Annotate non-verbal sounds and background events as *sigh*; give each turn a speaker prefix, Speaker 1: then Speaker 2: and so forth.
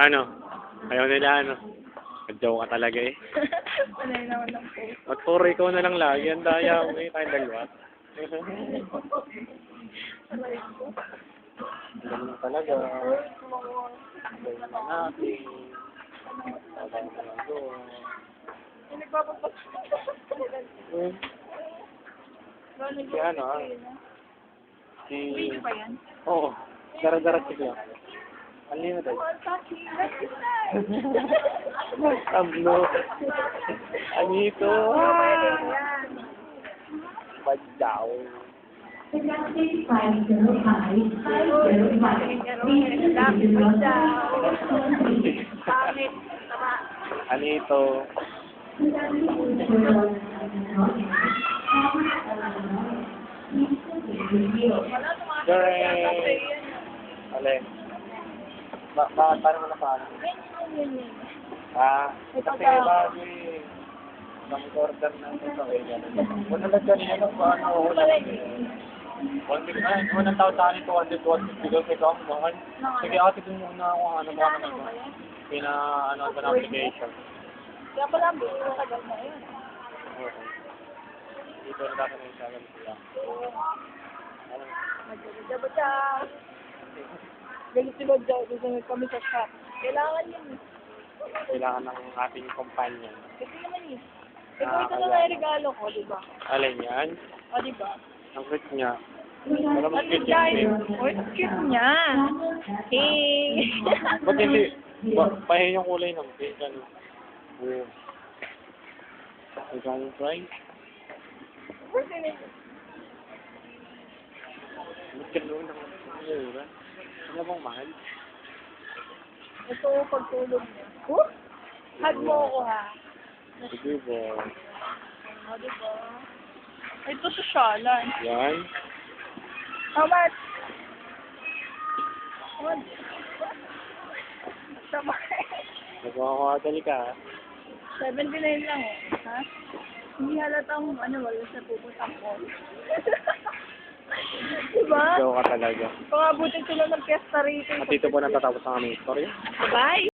Speaker 1: Ano? Ayaw nila ano? Joke ka talaga eh. *laughs*
Speaker 2: Panay naman ng po.
Speaker 1: At puro ikaw na lang lagi. Ang daya mo eh. Tayong dalawa. Ganun talaga. Ganun na natin. Na
Speaker 2: nagpapapas.
Speaker 1: Hmm. Si ano ah. Si...
Speaker 2: Video pa yan?
Speaker 1: Oo. Dara-dara sigla. Unlimited. *laughs* Tablo. Anito. Badyaw.
Speaker 2: Pangit. Tama.
Speaker 1: Anito.
Speaker 2: Wala tumakasay
Speaker 1: Sure.
Speaker 2: yan. Kasi yan.
Speaker 1: Alin? Ba, ba, paano mo na paano?
Speaker 2: Yan, yan, yan.
Speaker 1: Ah,
Speaker 2: Ito
Speaker 1: kasi bago eh. Nang order na ito eh. ganun. Wala na ganun ano paano
Speaker 2: Wala yun.
Speaker 1: One week na, unang tao sa akin, 200, 250 because ikaw ang mahal. Sige, ate, dun muna ako, ano ba,
Speaker 2: ba
Speaker 1: ba?
Speaker 2: yan?
Speaker 1: Pina, ano, ano, application.
Speaker 2: Kaya pala, ang tagal na yun.
Speaker 1: Oo. Dito na dapat na yung sagal sila. Ano?
Speaker 2: Madjabadjaba. *laughs* Ganun si Badja, gusto nyo kami sa shop. Kailangan yun. eh.
Speaker 1: Kailangan ng ating companion.
Speaker 2: Kasi naman yun. Ikaw ito na nga yung regalo ko, di ba?
Speaker 1: Alin yan?
Speaker 2: O, di ba?
Speaker 1: Ang cute niya. Wala mas
Speaker 2: At
Speaker 1: cute yan.
Speaker 2: oy, ang cute niya. Hey! *laughs*
Speaker 1: Ba't hindi? Ba, pahin yung kulay ng pink, ano? Oo. Ikaw yung price? Ba't ka noon ng mura? Ano bang mahal?
Speaker 2: Ito, pagtulog niya. Huh? Hug mo ako, ha?
Speaker 1: Sige ba?
Speaker 2: O, di ba? Ito sa Shalan.
Speaker 1: Yan?
Speaker 2: How much? What? Tama.
Speaker 1: Nagmamamadali ka, ha?
Speaker 2: 79 lang, oh. Ha? Hindi halatang, ano, wala sa pupuntang ko. *laughs* diba?
Speaker 1: Ikaw ka talaga.
Speaker 2: Pangabutin sila ng pesta rito.
Speaker 1: At dito po natatapos ang aming story.
Speaker 2: Bye!